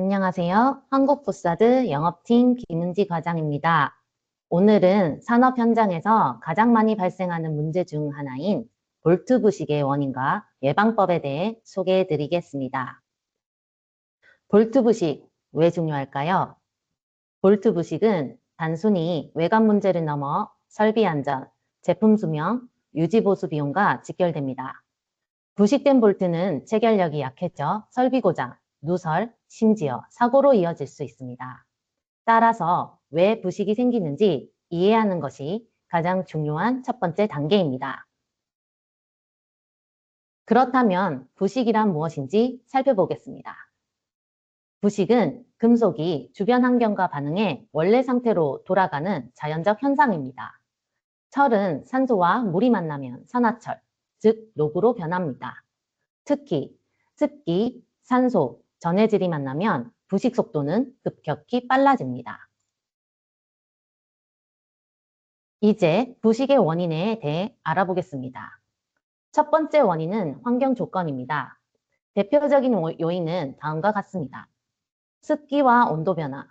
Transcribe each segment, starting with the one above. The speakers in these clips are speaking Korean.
안녕하세요. 한국부사드 영업팀 김은지 과장입니다. 오늘은 산업 현장에서 가장 많이 발생하는 문제 중 하나인 볼트 부식의 원인과 예방법에 대해 소개해 드리겠습니다. 볼트 부식 왜 중요할까요? 볼트 부식은 단순히 외관 문제를 넘어 설비 안전, 제품 수명, 유지 보수 비용과 직결됩니다. 부식된 볼트는 체결력이 약해져 설비 고장, 누설, 심지어 사고로 이어질 수 있습니다. 따라서 왜 부식이 생기는지 이해하는 것이 가장 중요한 첫 번째 단계입니다. 그렇다면 부식이란 무엇인지 살펴보겠습니다. 부식은 금속이 주변 환경과 반응해 원래 상태로 돌아가는 자연적 현상입니다. 철은 산소와 물이 만나면 산화철, 즉 녹으로 변합니다. 특히 습기, 산소, 전해질이 만나면 부식 속도는 급격히 빨라집니다. 이제 부식의 원인에 대해 알아보겠습니다. 첫 번째 원인은 환경 조건입니다. 대표적인 요인은 다음과 같습니다. 습기와 온도 변화,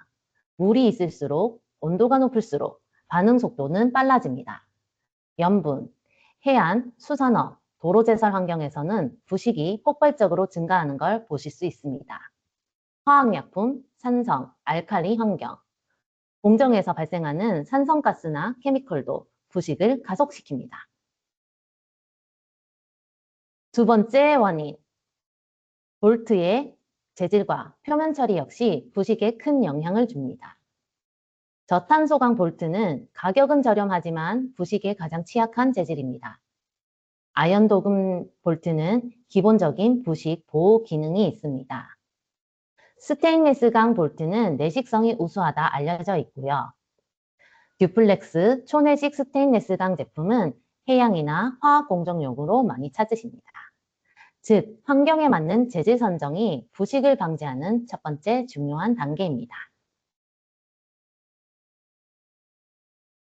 물이 있을수록 온도가 높을수록 반응 속도는 빨라집니다. 염분, 해안, 수산업, 도로제설 환경에서는 부식이 폭발적으로 증가하는 걸 보실 수 있습니다. 화학약품, 산성, 알칼리 환경, 공정에서 발생하는 산성가스나 케미컬도 부식을 가속시킵니다. 두 번째 원인, 볼트의 재질과 표면 처리 역시 부식에 큰 영향을 줍니다. 저탄소강 볼트는 가격은 저렴하지만 부식에 가장 취약한 재질입니다. 아연 도금 볼트는 기본적인 부식 보호 기능이 있습니다. 스테인리스 강 볼트는 내식성이 우수하다 알려져 있고요. 듀플렉스 초내식 스테인리스 강 제품은 해양이나 화학 공정용으로 많이 찾으십니다. 즉, 환경에 맞는 재질 선정이 부식을 방지하는 첫 번째 중요한 단계입니다.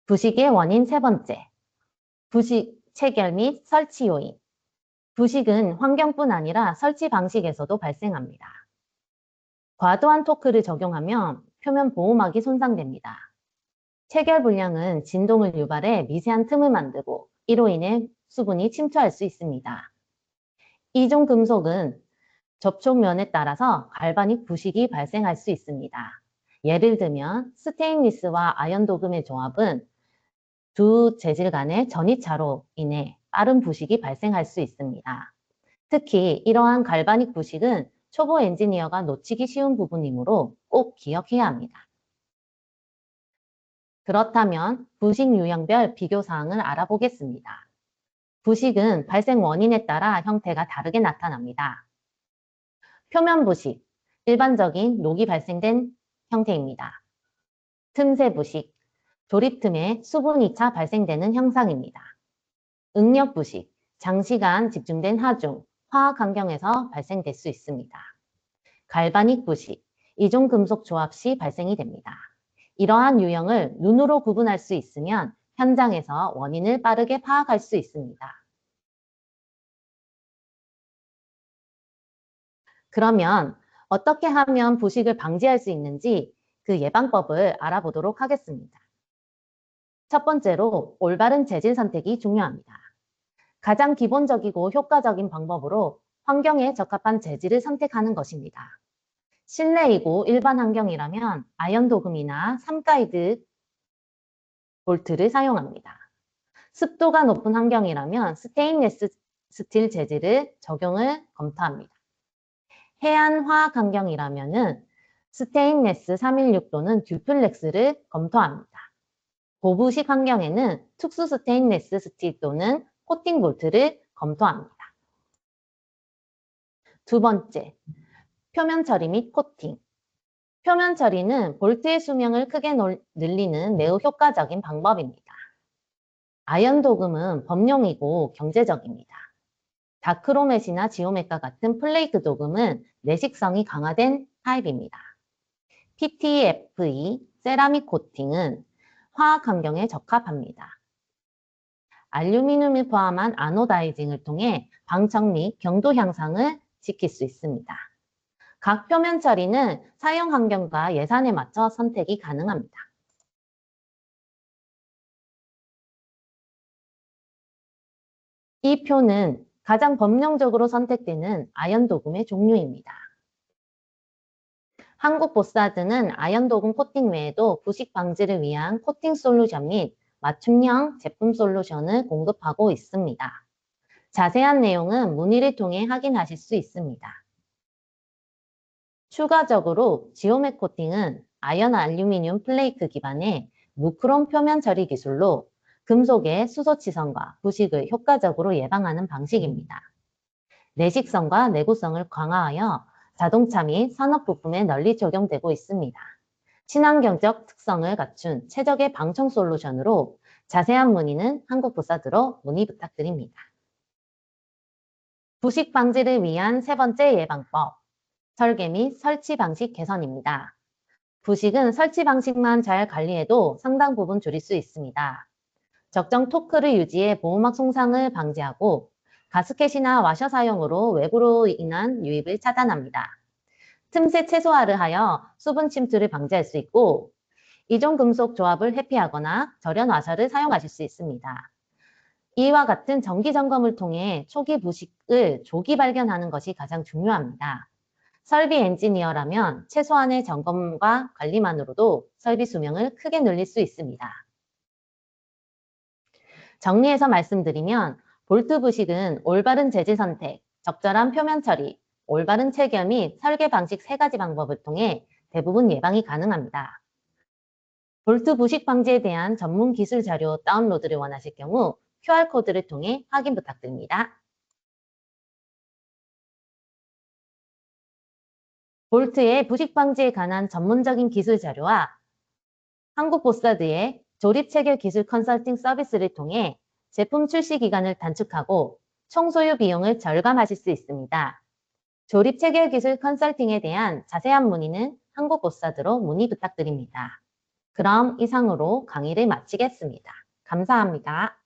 부식의 원인 세 번째, 부식 체결 및 설치 요인. 부식은 환경뿐 아니라 설치 방식에서도 발생합니다. 과도한 토크를 적용하면 표면 보호막이 손상됩니다. 체결 불량은 진동을 유발해 미세한 틈을 만들고 이로 인해 수분이 침투할 수 있습니다. 이종 금속은 접촉면에 따라서 갈바닉 부식이 발생할 수 있습니다. 예를 들면 스테인리스와 아연 도금의 조합은 두 재질 간의 전이차로 인해 빠른 부식이 발생할 수 있습니다. 특히 이러한 갈바닉 부식은 초보 엔지니어가 놓치기 쉬운 부분이므로 꼭 기억해야 합니다. 그렇다면 부식 유형별 비교 사항을 알아보겠습니다. 부식은 발생 원인에 따라 형태가 다르게 나타납니다. 표면 부식, 일반적인 녹이 발생된 형태입니다. 틈새 부식, 조립 틈에 수분이 차 발생되는 현상입니다. 응력 부식, 장시간 집중된 하중, 화학 환경에서 발생될 수 있습니다. 갈바닉 부식, 이종 금속 조합 시 발생이 됩니다. 이러한 유형을 눈으로 구분할 수 있으면 현장에서 원인을 빠르게 파악할 수 있습니다. 그러면 어떻게 하면 부식을 방지할 수 있는지 그 예방법을 알아보도록 하겠습니다. 첫 번째로 올바른 재질 선택이 중요합니다. 가장 기본적이고 효과적인 방법으로 환경에 적합한 재질을 선택하는 것입니다. 실내이고 일반 환경이라면 아연 도금이나 삼가이드 볼트를 사용합니다. 습도가 높은 환경이라면 스테인레스 스틸 재질을 적용을 검토합니다. 해안 화학 환경이라면 스테인레스 316 또는 듀플렉스를 검토합니다. 고부식 환경에는 특수 스테인레스 스틸 또는 코팅 볼트를 검토합니다. 두 번째, 표면 처리 및 코팅. 표면 처리는 볼트의 수명을 크게 늘리는 매우 효과적인 방법입니다. 아연 도금은 범용이고 경제적입니다. 다크로멧이나 지오메카 같은 플레이크 도금은 내식성이 강화된 타입입니다. PTFE, 세라믹 코팅은 화학 환경에 적합합니다. 알루미늄을 포함한 아노다이징을 통해 방청 및 경도 향상을 지킬 수 있습니다. 각 표면 처리는 사용 환경과 예산에 맞춰 선택이 가능합니다. 이 표는 가장 법령적으로 선택되는 아연 도금의 종류입니다. 한국 보사드는 아연 도금 코팅 외에도 부식 방지를 위한 코팅 솔루션 및 맞춤형 제품 솔루션을 공급하고 있습니다. 자세한 내용은 문의를 통해 확인하실 수 있습니다. 추가적으로 지오맥 코팅은 아연 알루미늄 플레이크 기반의 무크롬 표면 처리 기술로 금속의 수소 치선과 부식을 효과적으로 예방하는 방식입니다. 내식성과 내구성을 강화하여 자동차 및 산업 부품에 널리 적용되고 있습니다. 친환경적 특성을 갖춘 최적의 방청 솔루션으로 자세한 문의는 한국부사드로 문의 부탁드립니다. 부식 방지를 위한 세 번째 예방법, 설계 및 설치 방식 개선입니다. 부식은 설치 방식만 잘 관리해도 상당 부분 줄일 수 있습니다. 적정 토크를 유지해 보호막 손상을 방지하고 가스켓이나 와셔 사용으로 외부로 인한 유입을 차단합니다. 틈새 최소화를 하여 수분 침투를 방지할 수 있고 이종 금속 조합을 회피하거나 절연 와셔를 사용하실 수 있습니다. 이와 같은 정기 점검을 통해 초기 부식을 조기 발견하는 것이 가장 중요합니다. 설비 엔지니어라면 최소한의 점검과 관리만으로도 설비 수명을 크게 늘릴 수 있습니다. 정리해서 말씀드리면 볼트 부식은 올바른 재질 선택, 적절한 표면 처리, 올바른 체결 및 설계 방식 세 가지 방법을 통해 대부분 예방이 가능합니다. 볼트 부식 방지에 대한 전문 기술 자료 다운로드를 원하실 경우 QR코드를 통해 확인 부탁드립니다. 볼트의 부식 방지에 관한 전문적인 기술 자료와 한국 보사드의 조립 체결 기술 컨설팅 서비스를 통해 제품 출시 기간을 단축하고 총소유 비용을 절감하실 수 있습니다. 조립 체결 기술 컨설팅에 대한 자세한 문의는 한국 보사드로 문의 부탁드립니다. 그럼 이상으로 강의를 마치겠습니다. 감사합니다.